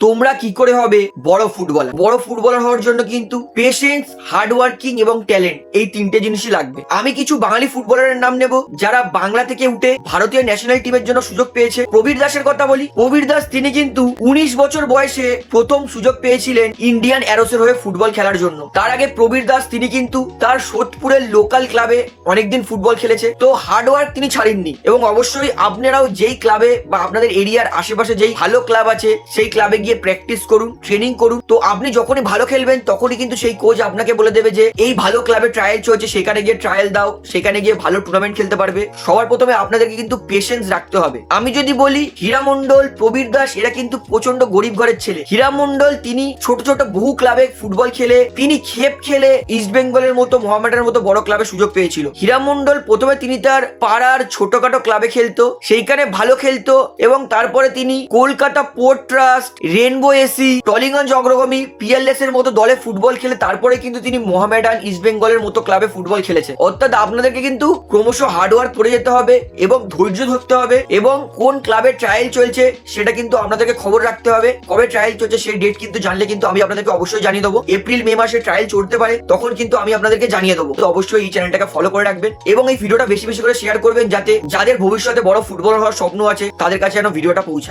তোমরা কি করে হবে? বড় ফুটবলার। বড় ফুটবলার হওয়ার জন্য কিন্তু পেশেন্স হার্ডওয়ার্কিং এবং ট্যালেন্ট এই তিনটে জিনিসই লাগবে। আমি কিছু বাঙালি ফুটবলারের নাম নেব যারা বাংলা থেকে উঠে ভারতীয় ন্যাশনাল টিমের জন্য সুযোগ পেয়েছে। প্রবীর দাসের কথা বলি। প্রবীর দাস তিনি কিন্তু উনিশ বছর বয়সে প্রথম সুযোগ পেয়েছিলেন ইন্ডিয়ান অ্যারোসের হয়ে ফুটবল খেলার জন্য। তার আগে প্রবীর দাস তিনি কিন্তু তার সোদপুরের লোকাল ক্লাবে অনেকদিন ফুটবল খেলেছে। তো হার্ডওয়ার্ক তিনি ছাড়েননি এবং অবশ্যই আপনারাও যেই ক্লাবে বা আপনাদের এরিয়ার আশেপাশে যেই ভালো ক্লাব আছে, সেই ক্লাবে গিয়ে প্র্যাকটিস করুন ট্রেনিং করুন। তো আপনি যখনই ভালো খেলবেন, তখনই কিন্তু সেই কোচ আপনাকে বলে দেবে যে, এই ভালো ক্লাবে ট্রায়াল চলছে, সেখানে গিয়ে ট্রায়াল দাও, সেখানে গিয়ে ভালো টুর্নামেন্ট খেলতে পারবে। সবার প্রথমে আপনাদেরকে কিন্তু পেশেন্স রাখতে হবে। আমি যদি বলি হীরা মন্ডল প্রবীর দাস, এরা কিন্তু প্রচণ্ড গরিব ঘরের ছেলে। হীরা মন্ডল তিনি ছোট ছোট বহু ক্লাবে ফুটবল খেলে, তিনি খেপ খেলে ইস্ট বেঙ্গলের মতো মোহামেডানের মতো বড় ক্লাবে সুযোগ পেয়েছিল। হীরা মন্ডল প্রথমে তিনি তার পাড়ার ছোটখাটো ক্লাবে খেলতো, সেইখানে ভালো খেলতো, এবং তারপরে তিনি Kolkata Port Trust Rainbow AC Tollygunge Agragami PLS এর মতো দলে ফুটবল খেলে তারপরে কিন্তু তিনি মোহামেডান ইস্ট বেঙ্গলের মতো ক্লাবে ফুটবল খেলেছে। অর্থাৎ আপনাদেরকে কিন্তু ক্রমশ হার্ডওয়ার্ক করে যেতে হবে এবং ধৈর্য ধরতে হবে এবং কোন ক্লাবের ট্রায়াল চলছে সেটা কিন্তু আপনাদেরকে খবর রাখতে হবে। কবে ট্রায়াল চলছে সেই ডেট কিন্তু জানলে কিন্তু আমি আপনাদেরকে অবশ্যই জানিয়ে দেবো। এপ্রিল মে মাসে ট্রায়াল চলতে পারে তখন কিন্তু আমি আপনাদেরকে জানিয়ে দেবো। তো অবশ্যই এই চ্যানেলটাকে ফলো করে রাখবেন এবং এই ভিডিওটা বেশি বেশি করে শেয়ার করবেন যাতে যাদের ভবিষ্যতে বড় ফুটবল হওয়ার স্বপ্ন আছে তাদের কাছে যেন ভিডিওটা পৌঁছায়।